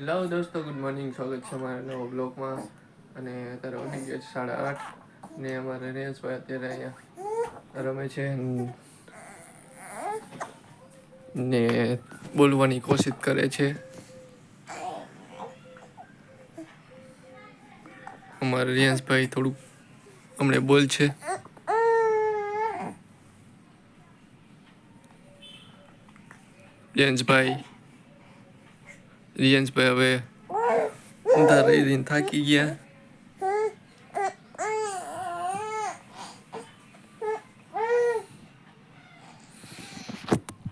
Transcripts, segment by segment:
Hello દોસ્તો, good morning. સ્વાગત છે અમારા નવો બ્લોગમાં. અને અત્યારે વધી ગયા છે સાડા આઠ ને અમારે રેન્સભાઈ અત્યારે અહીંયા રમે છે ને બોલવાની કોશિશ કરે છે. અમારા રિયાંશભાઈ થોડુંક હમણે બોલ છે. રિયાંશભાઈ રિયાંશભાઈ હવે ઊંધા રહી રહીને થાકી ગયા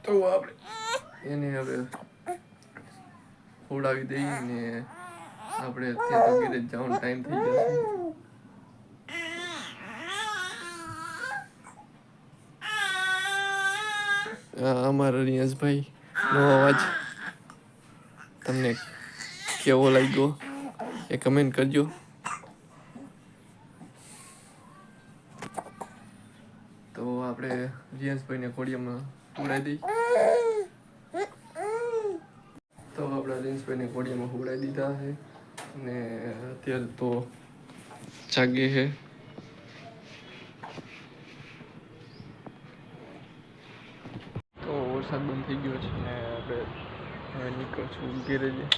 તો આપણે એને હવે ખવડાવી દઈએ ને આપણે ત્યાં તો ગીરે જવાનો ટાઈમ થઈ જશે અમારા રિયાઝભાઈ નો અવાજ તમને કેવો લાગ્યો એ કમેન્ટ કરજો. તો આપણે રિયાઝભાઈને કોડિયામાં ઉડાડી દઈ. તો આપણા રિયાઝભાઈને કોડિયામાં ઉડાડી દીધા છે. ને અત્યારે તો જાગી છે. તો વરસાદ બંધ થઈ ગયો છે ને આપણે હવે ઘેરે જઈએ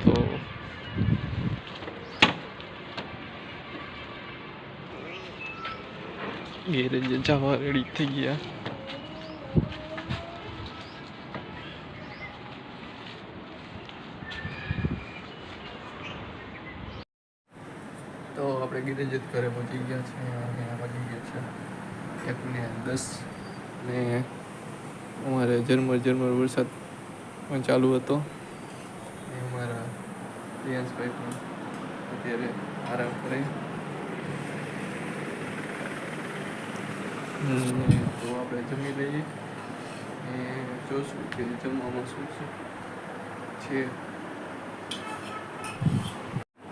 તો ગેરેજે જવા રેડી થઈ ગયા. તો આપણે ગીરે જ ઘરે પહોંચી ગયા છે અને વાગી ગયા છે એક ને દસ ને અમારે ઝરમર ઝરમર વરસાદ પણ ચાલુ હતો. અમારા પ્રિયાંશભાઈ પણ અત્યારે આરામ કરે. તો આપણે જમી લઈએ. એ જોશું કે જમવામાં શું શું છે.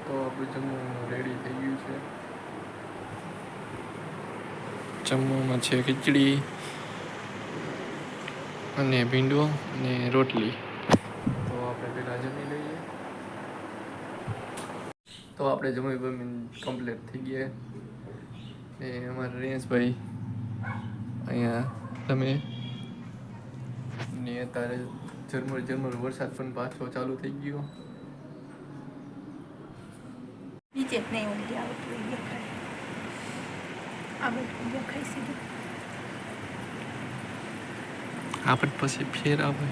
તો આપણું જમવાનું રેડી થઈ ગયું છે. જમવામાં છે ખીચડી. અને ભીંડો અને રોટલી. તો આપણે પહેલાં જમી લઈએ. તો આપણે જમી બમી કમ્પ્લીટ થઈ ગયા. ને અમારા રેશભાઈ અહીંયા તમે. ને અત્યારે ઝરમર ઝરમર વરસાદ પણ પાછો ચાલુ થઈ ગયો. નીચે નહીં ઊંઘી આવતું આ બધું ખાઈ સીધું. આપણે પછી ફેર આવે.